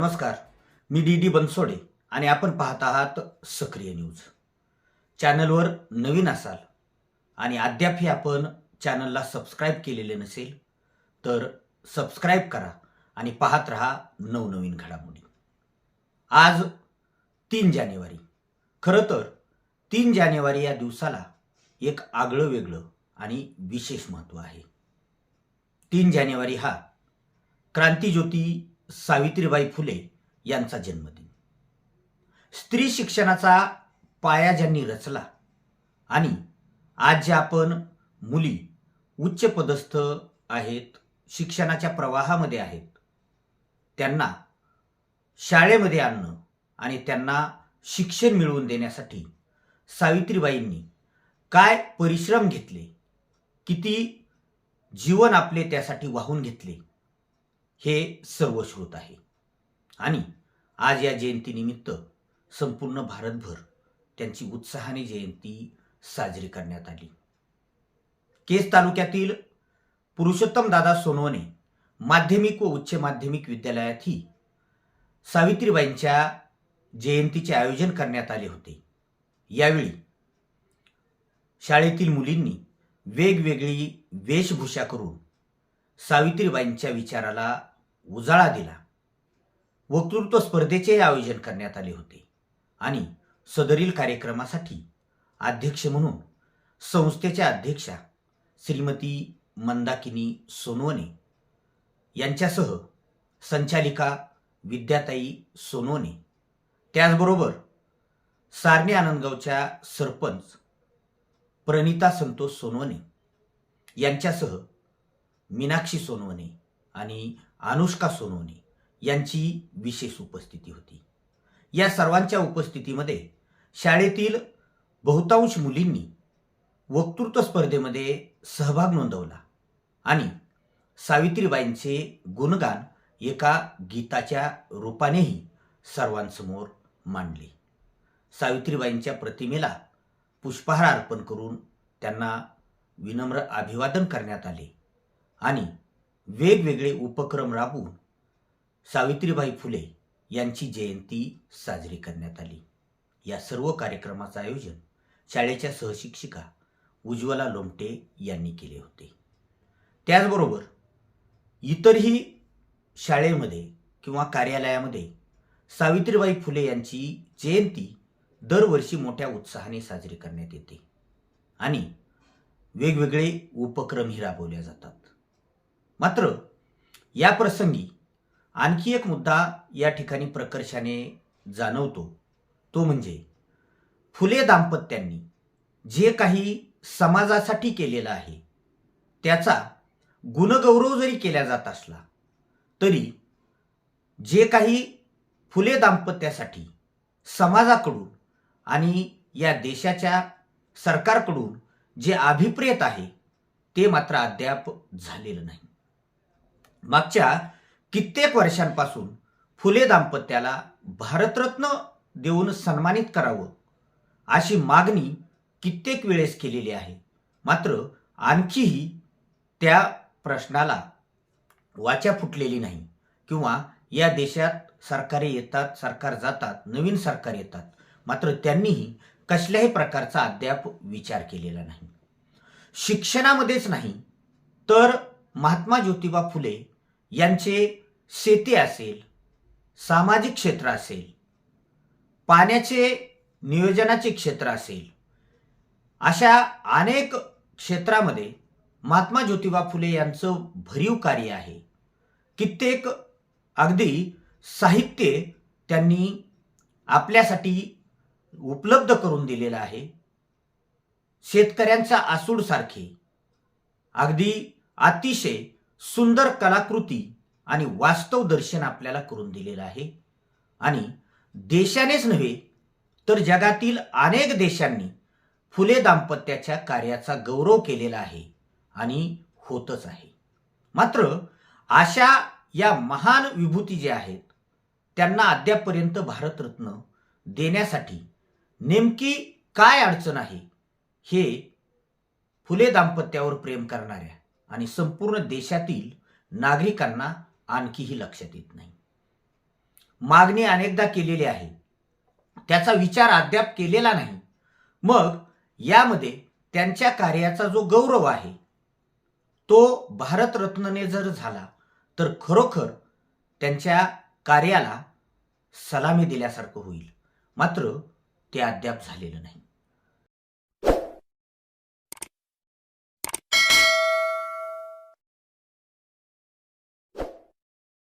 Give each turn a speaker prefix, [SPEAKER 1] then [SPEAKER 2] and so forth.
[SPEAKER 1] नमस्कार. मी D D Bansode आणि आपण पाहत आहात सक्रिय न्यूज. चॅनलवर नवीन असाल आणि अद्यापही आपण चॅनलला सबस्क्राईब केलेले नसेल तर सबस्क्राईब करा आणि पाहत रहा नवनवीन घडामोडी. आज तीन जानेवारी. खरं तर तीन जानेवारी या दिवसाला एक आगळं वेगळं आणि विशेष महत्त्व आहे. तीन जानेवारी हा क्रांतीज्योती सावित्रीबाई फुले यांचा जन्मदिन. स्त्री शिक्षणाचा पाया ज्यांनी रचला आणि आज ज्या आपण मुली उच्च पदस्थ आहेत शिक्षणाच्या प्रवाहामध्ये आहेत त्यांना शाळेमध्ये आणणं आणि त्यांना शिक्षण मिळवून देण्यासाठी सावित्रीबाईंनी काय परिश्रम घेतले किती जीवन आपले त्यासाठी वाहून घेतले हे सर्व श्रोत आहे. आणि आज या जयंतीनिमित्त संपूर्ण भारतभर त्यांची उत्साहाने जयंती साजरी करण्यात आली. केस तालुक्यातील पुरुषोत्तम दादा सोनवणे माध्यमिक व उच्च माध्यमिक विद्यालयातही सावित्रीबाईंच्या जयंतीचे आयोजन करण्यात आले होते. यावेळी शाळेतील मुलींनी वेगवेगळी वेशभूषा करून सावित्रीबाईंच्या विचाराला उजाळा दिला. वक्तृत्व स्पर्धेचे आयोजन करण्यात आले होते आणि सदरील कार्यक्रमासाठी अध्यक्ष म्हणून संस्थेच्या अध्यक्षा श्रीमती मंदाकिनी सोनवणे यांच्यासह संचालिका विद्याताई सोनवणे त्याचबरोबर सारणे आनंदगावच्या सरपंच प्रणिता संतोष सोनवणे यांच्यासह मीनाक्षी सोनवणे आणि अनुष्का सोनोनी यांची विशेष उपस्थिती होती. या सर्वांच्या उपस्थितीमध्ये शाळेतील बहुतांश मुलींनी वक्तृत्व स्पर्धेमध्ये सहभाग नोंदवला आणि सावित्रीबाईंचे गुणगान एका गीताच्या रूपानेही सर्वांसमोर मांडले. सावित्रीबाईंच्या प्रतिमेला पुष्पहार अर्पण करून त्यांना विनम्र अभिवादन करण्यात आले आणि वेगवेगळे उपक्रम राबवून सावित्रीबाई फुले यांची जयंती साजरी करण्यात आली. या सर्व कार्यक्रमाचं आयोजन शाळेच्या सहशिक्षिका उज्ज्वला लोमटे यांनी केले होते. त्याचबरोबर इतरही शाळेमध्ये किंवा कार्यालयामध्ये सावित्रीबाई फुले यांची जयंती दरवर्षी मोठ्या उत्साहाने साजरी करण्यात येते आणि वेगवेगळे उपक्रमही राबवले जातात. मात्र या प्रसंगी आणखी एक मुद्दा या ठिकाणी प्रकर्षाने जाणवतो. तो म्हणजे फुले दाम्पत्यांनी जे काही समाजासाठी केलेलं आहे त्याचा गुणगौरव जरी केला जात असला तरी जे काही फुले दाम्पत्यासाठी समाजाकडून आणि या देशाच्या सरकारकडून जे अभिप्रेत आहे ते मात्र अद्याप झालेलं नाही. मागच्या कित्येक वर्षांपासून फुले दाम्पत्याला भारतरत्न देऊन सन्मानित करावं अशी मागणी कित्येक वेळेस केलेली आहे. मात्र आणखीही त्या प्रश्नाला वाचा फुटलेली नाही किंवा या देशात सरकारे येतात सरकार जातात नवीन सरकार येतात. मात्र त्यांनीही कसल्याही प्रकारचा अद्याप विचार केलेला नाही. शिक्षणामध्येच नाही तर महात्मा ज्योतिबा फुले यांचे शेती असेल सामाजिक क्षेत्र असेल पाण्याचे नियोजनाचे क्षेत्र असेल अशा अनेक क्षेत्रामध्ये महात्मा ज्योतिबा फुले यांचं भरीव कार्य आहे. कित्येक अगदी साहित्य त्यांनी आपल्यासाठी उपलब्ध करून दिलेलं आहे. शेतकऱ्यांच्या आसूडसारखे अगदी अतिशय सुंदर कलाकृती आणि वास्तव दर्शन आपल्याला करून दिलेलं आहे. आणि देशानेच नव्हे तर जगातील अनेक देशांनी फुले दाम्पत्याच्या कार्याचा गौरव केलेला आहे आणि होतच आहे. मात्र अशा या महान विभूती ज्या आहेत त्यांना अद्यापर्यंत भारतरत्न देण्यासाठी नेमकी काय अडचण आहे हे फुले दाम्पत्यावर प्रेम करणाऱ्या आणि संपूर्ण देशातील नागरिकांना आणखीही लक्षात येत नाही. मागणी अनेकदा केलेली आहे. त्याचा विचार अद्याप केलेला नाही. मग यामध्ये त्यांच्या कार्याचा जो गौरव आहे तो भारतरत्नने जर झाला तर खरोखर त्यांच्या कार्याला सलामी दिल्यासारखं होईल. मात्र ते अद्याप झालेलं नाही.